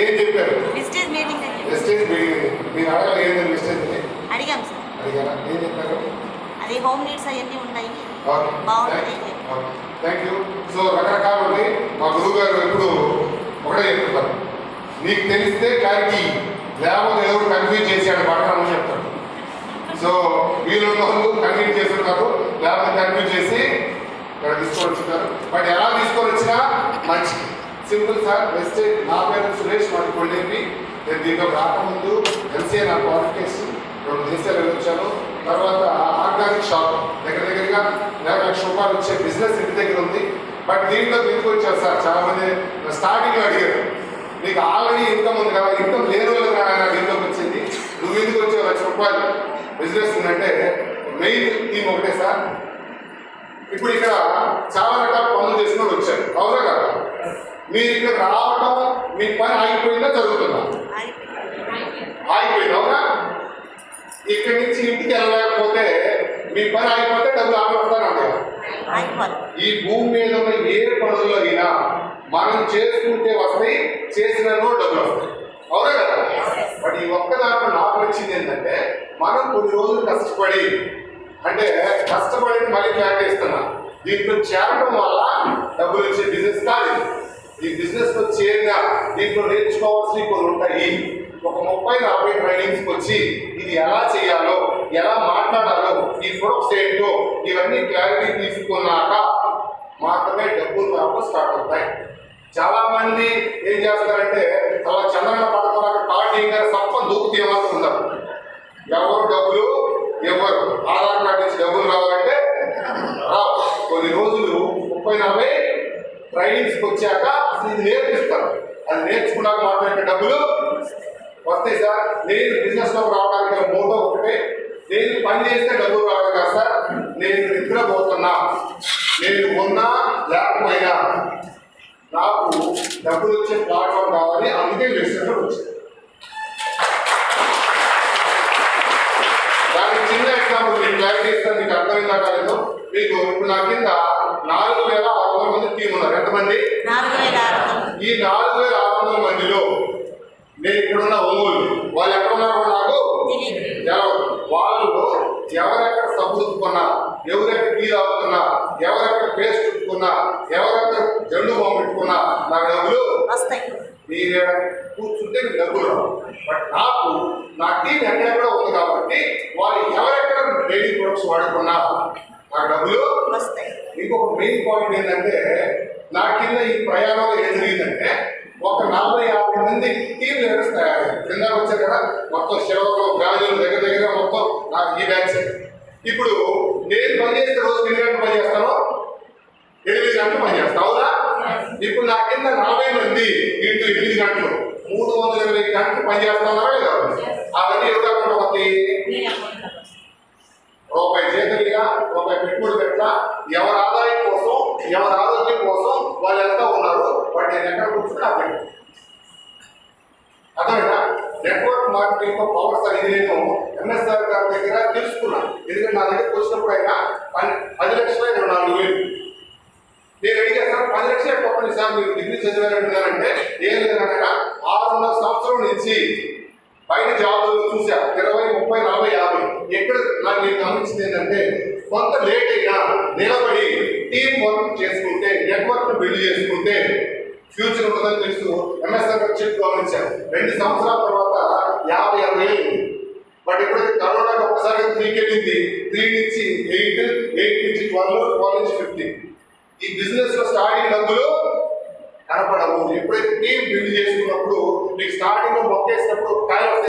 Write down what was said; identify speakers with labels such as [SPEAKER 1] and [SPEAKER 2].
[SPEAKER 1] ఏం చెప్పారు?
[SPEAKER 2] విజిటేజ్ meeting
[SPEAKER 1] wastage మీరు అడగాలి ఏంటంటే వెస్టేజ్
[SPEAKER 2] అడిగాం సార్.
[SPEAKER 1] అడిగారా? ఏం చెప్పారు?
[SPEAKER 2] అది హోమ్ నీడ్స్ అవన్నీ ఉన్నాయి. బాగుంటుంది.
[SPEAKER 1] థ్యాంక్ యూ సో రకరకాలు ఉన్నాయి. మా గురువు గారు ఎప్పుడు ఒకటే చెప్తున్నారు. నీకు తెలిస్తే క్లారిటీ లేకపోతే ఎవరు కన్ఫ్యూజ్ చేశాడు? పడతామని చెప్తాడు. సో వీళ్ళు వాళ్ళు కన్ఫ్యూజ్ చేస్తున్నారు లేకపోతే కన్ఫ్యూజ్ చేసి ఇక్కడ తీసుకొని వచ్చినారు బట్ ఎలా తీసుకొని వచ్చినా మంచిది. సింపుల్ సార్ బెస్ట్ నా నేను దీంట్లో రాకముందు ఎంసీఏ నా క్వాలిఫికేషన్ రెండు దేశాలు వెళ్ళొచ్చాను తర్వాత ఆర్గానిక్ షాప్ దగ్గర దగ్గరగా నెల లక్ష రూపాయలు వచ్చే బిజినెస్ ఇంటి దగ్గర ఉంది. బట్ దీంట్లో దీనికి వచ్చారు సార్? చాలా మంది స్టార్టింగ్ అడిగారు. నీకు ఆల్రెడీ ఇన్కమ్ ఉంది కదా ఇన్కమ్ లేని వాళ్ళకి కానీ నాకు వచ్చింది. నువ్వు ఎందుకు వచ్చే లక్ష రూపాయలు. బిజినెస్ ఉందంటే మెయిన్ థీమ్ ఒకటే సార్. ఇప్పుడు ఇక్కడ చాలా రకాల పనులు చేసుకుని వచ్చారు అవునా కదా? మీరు ఇక్కడ రావడం మీ పని ఆగిపోయిందా జరుగుతుందా ఆగిపోయింది అవునా ఇక్కడి నుంచి ఇంటికి వెళ్ళలేకపోతే మీ పని ఆగిపోతే డబ్బులు
[SPEAKER 2] ఆగిపోదు
[SPEAKER 1] ఈ భూమి మీద ఉన్న ఏ పనుల్లో అయినా మనం చేసుకుంటే వస్తాయి చేసిన డబ్బులు వస్తాయి. అవునా కదా? బట్ ఈ ఒక్క దాంట్లో నాకు వచ్చింది ఏంటంటే మనం కొన్ని రోజులు కష్టపడి అంటే కష్టపడి మళ్ళీ క్లారిటీ ఇస్తున్నా. దీంట్లో చేరడం వల్ల డబ్బులు వచ్చే బిజినెస్ కాదు ఈ బిజినెస్లో చేరిన దీంట్లో నేర్చుకోవాల్సినవి కొన్ని ఉంటాయి. ఒక ముప్పై నలభై ట్రైనింగ్స్కి వచ్చి ఇది ఎలా చేయాలో ఎలా మాట్లాడాలో ఈ ప్రొడక్ట్స్ ఏంటో ఇవన్నీ క్లారిటీ తీసుకున్నాక మాత్రమే డబ్బులు రావడం స్టార్ట్ అవుతాయి. చాలా మంది ఏం చేస్తారంటే చాలా చంద్రన పడతారు కార్డు ఇంకా సప్పని దూకు తీయమనుకున్నారు ఎవరు డబ్బులు? ఎవరు. ఆధార్ కార్డు నుంచి డబ్బులు రావాలంటే రావు. కొన్ని రోజులు ముప్పై నలభై ట్రైనింగ్స్కి వచ్చాక ఇది నేర్పిస్తారు. అది నేర్చుకున్నాక మాట్లాడే డబ్బులు వస్తాయి సార్. నేను బిజినెస్లో రావడానికి మూడో ఒకటే నేను పని చేస్తే డబ్బులు రావడం కాదు సార్? నేను నిద్రపోతున్నా నేను ఉన్నా లేకపోయినా నాకు డబ్బులు వచ్చే ప్లాట్ఫామ్ కావాలి అందుకే వెస్టర్న్ వచ్చింది దానికి చిన్న ఎగ్జాంపుల్ మీకు క్లారిటీ ఇస్తాను మీకు అర్థమైందా కాలేదో? మీకు ఇప్పుడు నా కింద నాలుగు వేల ఆరు వందల మంది టీం ఉన్నారు. ఎంతమంది? ఈ నాలుగు వేల ఆరు వందల మందిలో నేను ఇక్కడున్న ఒంగోలు. వాళ్ళు ఎక్కడ ఉన్నారో నాకు తెలవదు. వాళ్ళు ఎవరెక్కడ సబ్బు రుద్దుకున్నా ఎవరెక్కడ టీ తాగుతున్నా ఎవరెక్కడ పేస్ట్ రుద్దుకున్నా ఎవరెక్కడ జండు బాంబు పెట్టుకున్నా నాకు డబ్బులు
[SPEAKER 2] వస్తాయి.
[SPEAKER 1] మీరు కూర్చుంటే మీకు డబ్బులు బట్ నాకు నా టీం ఎక్కడెక్కడ ఉంది కాబట్టి వాళ్ళు ఎవరెక్కడ డైలీ ప్రొడక్ట్స్ వాడుకున్నా నాకు డబ్బులు
[SPEAKER 2] వస్తాయి.
[SPEAKER 1] ఇంకొక మెయిన్ పాయింట్ ఏంటంటే నా కింద ఈ ప్రయాణంలో ఏం జరిగిందంటే ఒక నలభై యాభై మంది టీం లీడర్స్ తయారయ్యారు. కింద వచ్చారు కదా మొత్తం శివలో నాకు ఈ బ్యాచ్ ఇప్పుడు నేను పనిచేసే రోజు ఎన్ని గంటలు పని చేస్తాను? ఎనిమిది గంటలు పని చేస్తాను అవునా? ఇప్పుడు నా కింద నలభై మంది ఇంటూ ఎనిమిది గంటలు. మూడు వందల ఇరవై గంటలు పని చేస్తున్నారా లేదా? అవన్నీ ఎవరు account network marketing power sir నేను ఎంఎస్ఆర్ గారి దగ్గర తెలుసుకున్నాను. ఎందుకంటే నా దగ్గర వచ్చినప్పుడు అయినా పది లక్షల ఇరవై నాలుగు వేలు నేను అడిగాను సార్ పది లక్షలు చెప్పండి సార్ మీరు డిగ్రీ చదివారంటున్నారంటే ఏం లేదనగా ఆరున్నర సంవత్సరం నుంచి బయట జాబులు చూసా ఇరవై ముప్పై నలభై యాభై. ఎక్కడ నాకు నేను గమనించింది ఏంటంటే కొంత లేట్ అయినా నిలబడి టీం వర్క్ చేసుకుంటే నెట్వర్క్ బిల్డ్ చేసుకుంటే ఫ్యూచర్ ఉంటుందని తెలుసు. ఎంఎస్ఆర్ చెప్పి గమనించాను రెండు సంవత్సరాల తర్వాత యాభై అరవై ఉంది. బట్ ఎప్పుడైతే కరోనా ఒక్కసారి త్రీకి వెళ్ళింది త్రీ నుంచి ఎయిట్ ఎయిట్ నుంచి ట్వెల్వ్ ట్వెల్వ్ నుంచి ఫిఫ్టీన్ ఈ బిజినెస్లో స్టార్టింగ్ డబ్బులు కనపడవు. ఎప్పుడైతే టీం బిల్డ్ చేసుకున్నప్పుడు మీకు స్టార్టింగ్లో మొక్కేసినప్పుడు టైం